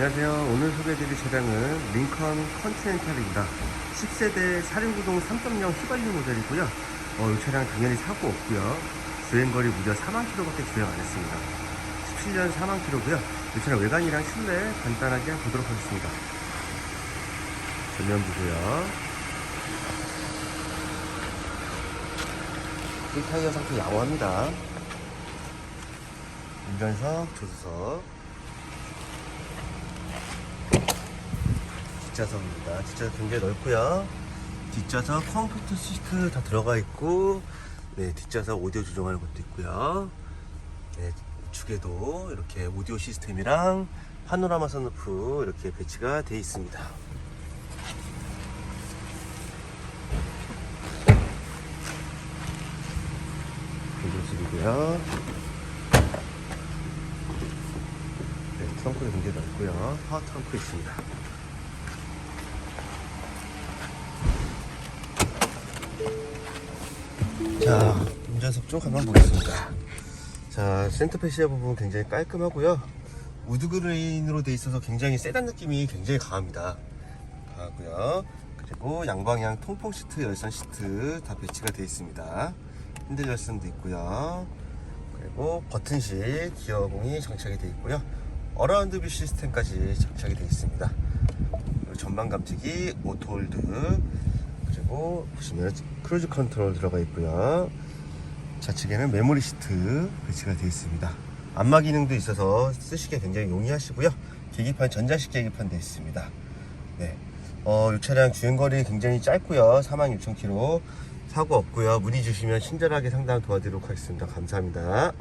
안녕하세요. 오늘 소개해드릴 차량은 링컨 컨티넨탈입니다. 10세대 4륜구동 3.0 휘발유 모델이고요. 어, 이 차량 당연히 사고 없고요. 주행거리 무려 4만 킬로밖에 주행 안 했습니다. 17년 4만 킬로고요. 이 차량 외관이랑 실내 간단하게 보도록 하겠습니다. 전면 보세요. 이 타이어 상태 양호합니다. 운전석, 조수석, 뒷좌석입니다. 뒷좌석 굉장히 넓고요. 뒷좌석 컴퓨터 시트 다 들어가 있고, 네 뒷좌석 오디오 조정하는 것도 있고요. 네 우측에도 이렇게 오디오 시스템이랑 파노라마 선루프 이렇게 배치가 되어 있습니다. 조수석이고요. 네, 트렁크도 굉장히 넓고요. 파워 트렁크 있습니다. 자, 운전석 쪽 한번 보겠습니다. 자, 센터페시아 부분 굉장히 깔끔하고요. 우드그레인으로 돼 있어서 굉장히 세단 느낌이 굉장히 강합니다. 강하고요. 그리고 양방향 통풍 시트, 열선 시트 다 배치가 되어 있습니다. 핸들 열선도 있고요. 그리고 버튼식 기어봉이 장착이 되어 있고요. 어라운드 뷰 시스템까지 장착이 되어 있습니다. 전방 감지기, 오토홀드, 그리고 보시면 크루즈 컨트롤 들어가 있고요. 좌측에는 메모리 시트 배치가 되어 있습니다. 안마 기능도 있어서 쓰시기에 굉장히 용이하시고요. 계기판 전자식 계기판 되어 있습니다. 네. 어, 이 차량 주행거리 굉장히 짧고요. 46,000km. 사고 없고요. 문의 주시면 친절하게 상담 도와드리도록 하겠습니다. 감사합니다.